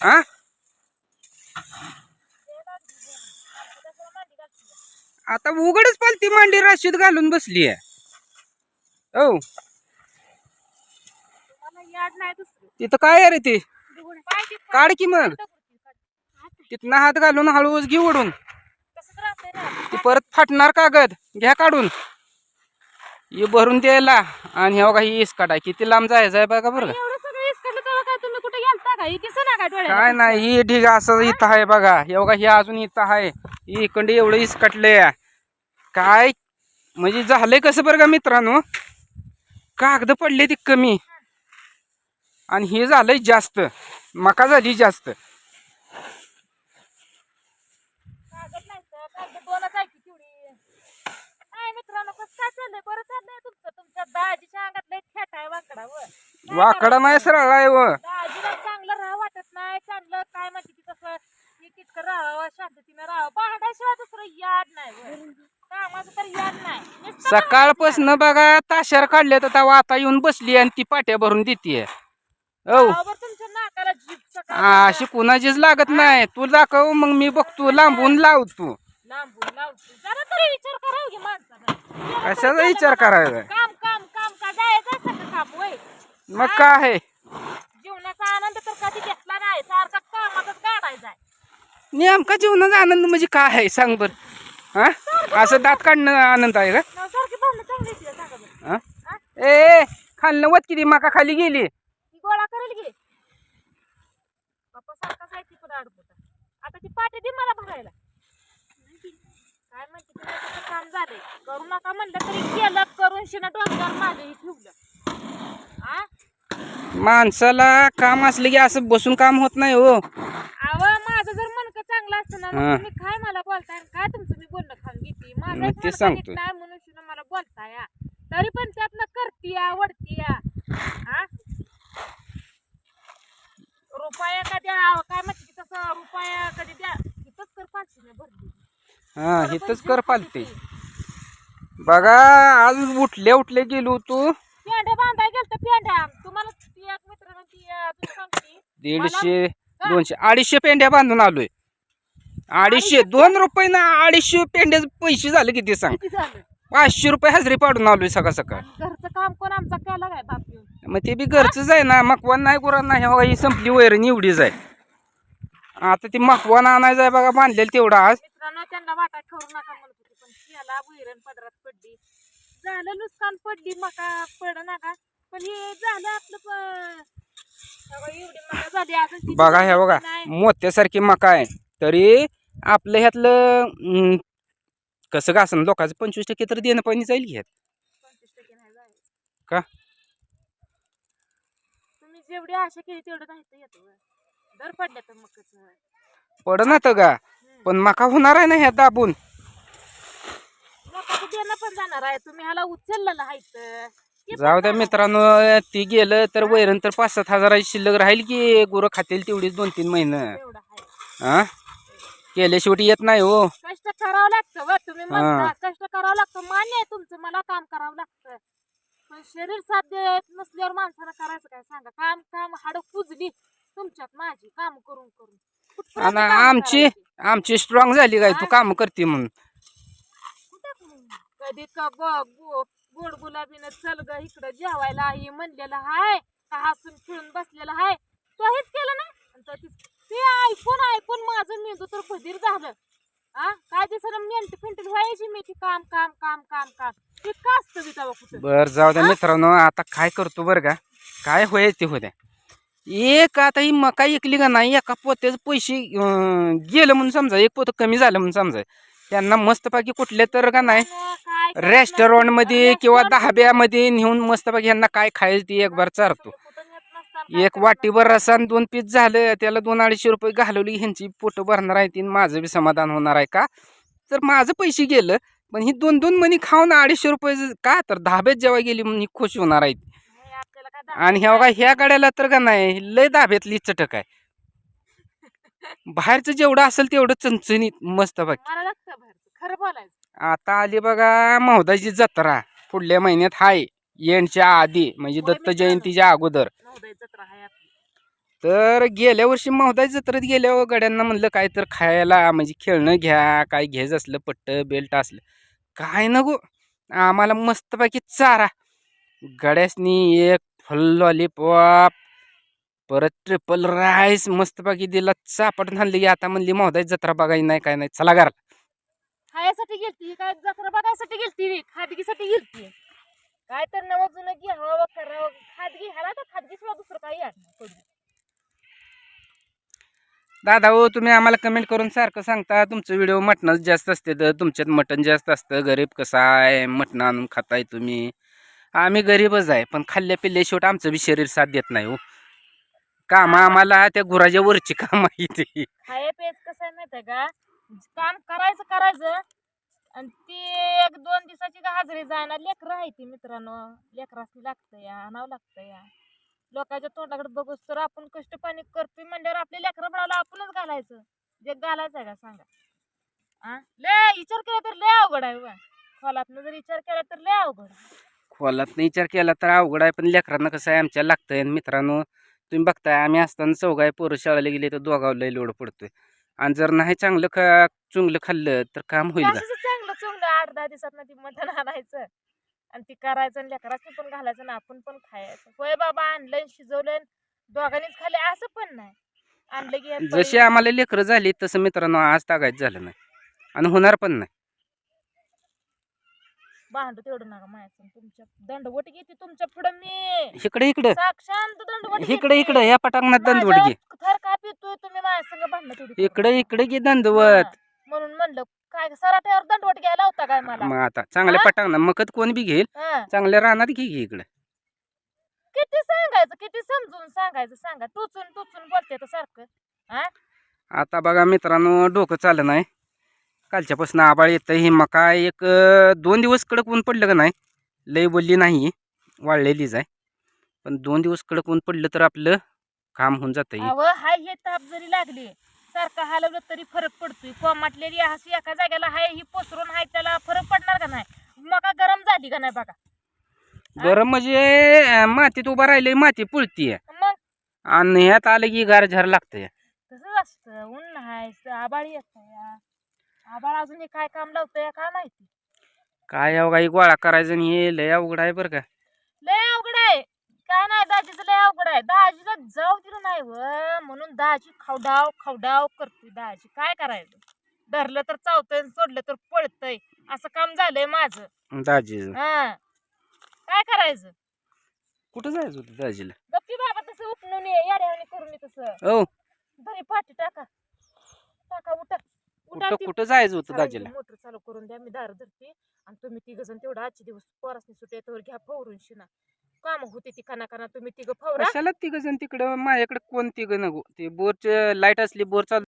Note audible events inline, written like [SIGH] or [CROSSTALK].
हा? आता उघडच पालती मांडी राशीद घालून बसली आहे. हो. तिथं काय आहे रे ते? काढ की मग. तिथनं हात घालून हळूच घे ओढून. ती परत फाटणार कागद. घ्या काढून. हे भरून द्यायला. आणि हे बघा ही इसकाट किती लांब जायचं आहे बघा बरं. का. काय नाही ही ढिग असं इथं आहे बघा. हे बघा हे अजून इथं आहे. ही इकडे एवढं इसकटलंय. काय? म्हणजे झालंय कसं बरं का मित्रांनो? कागद पडले ती कमी. आणि हे झालंय जास्त. मका झाली जास्त. वाकडा नाही सरळ आहे व. काय ती तसं एक इतकं राहावं शांततीनं राहावं. दुसरं याद नाही व. कामाचं तर याद नाही. नुसतं सकाळपासून बघा ताशार काढले तर तेव्हा आता येऊन बसली आणि ती पाट्या भरून देते भांडावं तुमच्या नाकाला जीभ सकाळ अशी कुणाचीच लागत नाही. तू दाखव मग मी बघतो लांबून लावतो. लांबून लावतो. जरा तरी विचार करावं कशाचा विचार करायचा? काम काम काम का जायचं सगळं काम होय? मग काय आहे जीवनाचा आनंद तर कधी घेतला नाही सारखा कामातच काढायचा आहे. नेमका जीवनाचा आनंद म्हणजे काय आहे? सांग बर. हा? असं दात काढणं आनंद आहे का. हा? ए खाल्लं वत किती? माका खाली गेली. ती गोळा करेल की पप्पा सारखाच आहे ती पण अडकवता आता ती पाठी दे मला भरायला. काय म्हणते तुला त्याचं काम झालंय. करू नका म्हणलं तरी केलं करून शिना डोक्यावर माझं हे ठेवलं. आ माणसाला काम असलं की असं बसून काम होत नाही हो. अव चांगलं असतं ना. मग तुम्ही काय मला बोलताय आणि काय तुमचं मी बोलणं खाऊन घेते? माझं मग ते सांगतोय. नाही म्हणून शिना मला बोलताय. हा. तरी पण त्यातनं करतीया वडतीया हा? रुपया का द्या काय म्हणते की तसं रुपया कधी द्या इथंच कर पाचशे भरली. हा इथंच कर पालते बघा आज उठले उठले गेलो तू. पेंड्या बांधाय गेलत पेंड्या तुम्हाला ती एक मित्रानं ती अं, तुला सांगते. दीडशे दोनशे अडीचशे पेंड्या बांधून आलोय. अडीचशे दोन रुपये ना अडीचशे पेंड्याचे पैसे झाले किती सांग. किती झालं? पाचशे रुपये हजरी पाडून आलोय सकाळ सकाळ. घरचं काम कोण आमचा केला काय? बाप येऊन मग ते बी घरचंच आहे ना मकवान नाही गुरांना नाही बघा ही संपली वैरण एवढीच आहे. आता ती मकवान आणायचं आहे बघा बांधलेलं तेवढं आज. मित्रांनो त्यांना वाटा ठेवू नका म्हणत होती पण त्याला वैरण पदरात पडली. झालं नुकसान पडली मका पड नका. पण हे झालं आपलं प- अगं, एवढी मका झाली अजून किती बघा बघा नाही. मोत्यासारखी मका आहे. तरी आपलं ह्यातलं कसं का असं लोकांचं पंचवीस टक्के तर देणं पाणी जाईल जायचं. का? तुम्ही जेवढी आशा केली तेवढं नाही तर येतो दर पडल्या तर मग पड ना तर का पण मका होणार आहे ना ह्या दाबून? मकाचं देणं पण जाणार आहे. तुम्ही ह्याला उचललेलं आहे जाऊ द्या. मित्रांनो ती गेलं तर वैरण तर पाच सात हजाराची शिल्लक राहील की गुरं खातील तेवढीच दोन तीन महिने हा केल्या शेवटी येत नाही हो. कष्ट करावं लागतं व तुम्ही. म्हणता कष्ट करावं लागतं. मान्य आहे तुमचं मला काम करावं लागतं. पण शरीर साथ देत नसल्यावर माणसाला करायचं काय? सांगा काम काम हाड कुजली तुमच्यात माझी काम करून करून. कुठपर्यंत आणि काम आमची करायची? आमची स्ट्रॉंग झाली काय? तू काम करते म्हणून. कधी का ग- गो- गोड गुलाबीनं चल ग इकडं जेवायला आई म्हणलेलं हाय का हसून खेळून बसलेलं हाय. तो हेच केलं ना? आणि तो तीच- ते ऐकून ऐकून माझं मेंदू तर बधीर झालं. हा काय दिवसानं मेंट फिंट व्हायची मी काम काम काम काम काम. ते का असतं बी तेव्हा कुठं? बर जाऊ द्या मित्रांनो आता काय करतो बरं का? काय होईल ते होत्या एक आता ही मका ऐकली का नाही एका पोत्याचं पैसे अं, गेलं म्हणून समजा एक पोतं कमी झालं म्हणून समजा. त्यांना मस्तपैकी कुठले तर का नाही काय रेस्टॉरंटमध्ये किंवा दहाब्यामध्ये नेऊन मस्तपैकी यांना काय खायला ते एक बार चारतो कुठं नेत नसताना काय एक वाटीभर रसान दोन पीस झालं त्याला दोन अडीचशे रुपये घालवली ह्यांची पोट भरणार आहे ती माझं बी समाधान होणार आहे का? तर माझं पैसे गेलं पण ही दोन दोन मनी खाऊन अडीचशे रुपये का? तर धाब्यात जेव्हा गेली म्हणून ही खुश होणार आहे आणि ह्या बघा ह्या गाड्याला तर का नाही लय दाब्यातली चटक आहे. [LAUGHS] बाहेरचं जेवढं असेल तेवढं चणचणीत मस्त बोलायचं. आता आली बघा महोदाची जत्रा पुढल्या महिन्यात हाय येणच्या आधी म्हणजे दत्त. जयंतीच्या अगोदर. नवोदय जत्रा आहे आपली. तर गेल्या वर्षी महोदय जत्रेत गेल्यावर गड्यांना म्हणलं काय तर खायला म्हणजे खेळणं घ्या काय घ्यायचं असलं पट्ट बेल्ट असलं. काय नको आम्हाला मस्तपैकी चारा. गड्यासनी एक फुल लॉलीपॉप परत ट्रिपल राईस मस्तपैकी दिला चापट आणली की आता म्हणली महोदय जत्रा बघायची नाही काय नाही चला घरात खायासाठी गेलती काय जत्रा बघायसाठी गेलती खादगीसाठी गेलती. काय तर नवं जुनं घ्यावं करावं. खादगी ह्याला तर दुसरं काही. दादा हो तुम्ही आम्हाला कमेंट करून सारखं सांगता तुमचं व्हिडिओ मटणच जास्त असते तर तुमच्यात मटण जास्त असतं. गरीब कसं आहे मटण आणून खाताय तुम्ही. आम्ही गरीबच आहे पण खाल्ल्या पिल्ल्या शेवट आमचं बी शरीर साथ देत नाही हो. काम आम्हाला त्या गुराच्या वरची काम आहे ती खाया पेच कसं आहे का? काम करायचं करायचं. आणि ती एक दोन दिवसाची का हजेरी जाणार लेकरं आहे ती मित्रांनो. लेकरासनी लागतं या आणावं लागतं या लोकांच्या तोंडाकडे बघूस तर आपण कष्ट पाणी करतोय म्हणल्यावर आपल्या लेकरं बाळाला आपणच घालायचं. जे घालायचं आहे का सांगा. आ? लय विचार केला तर लय अवघड आहे बा खोलातनं जर विचार केला तर लय अवघड. आहे. खोलात विचार केला तर अवघड आहे पण लेकरांना कसं आहे आमच्या लागतंय. आणि मित्रांनो तुम्ही बघताय आम्ही असताना चौघाय पोरं शाळेला गेले तर दोघावर लय लोड पडतोय. आणि जर नाही चांगलं खा चुंगलं खाल्लं तर काम होईल का? चांगलं आठ दहा दिवसात ती मटण आणायचं आणि ती करायचं आणि लेकरासनी पण घालायचं आणि आपण पण खायचं. होय बाबा आणलं आणि शिजवलं दोघांनीच खाल्ले असं पण नाही. आणलं की यात जशी पडलं. आम्हाला लेकरं झाली तसं मित्रांनो आज तागायचं झालं नाही आणि होणार पण नाही. भांडू तेवढं नका मायाचं तुमच्या दंडवट घेते तुमच्या पुढं मी. इकडे इकडे. साक्षांत दंडवट इकडे इकडे या पटांगणात दंदवट घे. थर का पितोय तुम्ही माझ्या संग भांडणं थोडी करू. इकडे इकडे घे म्हणून काय सराट्यावर दंडवट घ्यायला होता काय मला? मग आता चांगल्या हा? पटांगणात मकत कोण बी घेईल हा. चांगल्या रानात घे इकडे. किती सांगायचं किती समजून सांगायचं सांगा. टुचून टुचून बोलते तर सारखं. हा? आता बघा मित्रांनो डोकं चाललं नाही. कालच्यापासून आबाळ येतं ही मका एक अं, दोन दिवस कडक ऊन पडलं का नाही? लई बोलली नाही वाळलेलीच आहे. पण दोन दिवस कडक ऊन पडलं तर आपलं काम होऊन जातं अव हाय हे ताप जरी लागली सारखं हलवलं तरी फरक पडतोय. कोमाटलेली हसी एका जागेला हाय ही पसरून हाय त्याला फरक पडणार का नाही? मका गरम झाली का नाही बघा? गरम म्हणजे अं, मातीत उभा राहिले माती पुळतीये मग? आणि ह्यात आलं की गार झार लागतंय. तसंच असतं. ऊन नाही आबाळ येत आबाळ अजून हे काय काम लावतंय काय माहिती? काय अवघा ही गोळा करायचं आणि हे लय अवघड आहे बरं का. लय अवघड आहे. काय नाही दाजीचं लय अवघड आहे. दाजीला जाऊ दिलं नाही व. म्हणून दाजी खवडाव खवडाव करतोय दाजी. काय करायचं? धरलं तर चावतंय सोडलं तर पळतंय. असं काम झालंय माझं. दाजी हा. काय करायचं? कुठं जायचं होतं दाजीला? गप्पी बाबा तसं उपणून ये करून ये तसं. हो. पाठी टाका. टाका उठा. उठा कुठं ती- कुठं जायचं होतं चला दाजीला? मोटर चालू करून द्या मी दार धरते. आणि तुम्ही तिघ जण तेवढा आजचे दिवस पोरासनी सुट्या घ्या फवरून शिना. काम होते ती काना तुम्ही तिघ फवरा. कशाला तिघ जण तिकडं? माझ्याकडे कोण तिघ नको ते बोरचे लाइट असली बोर चालू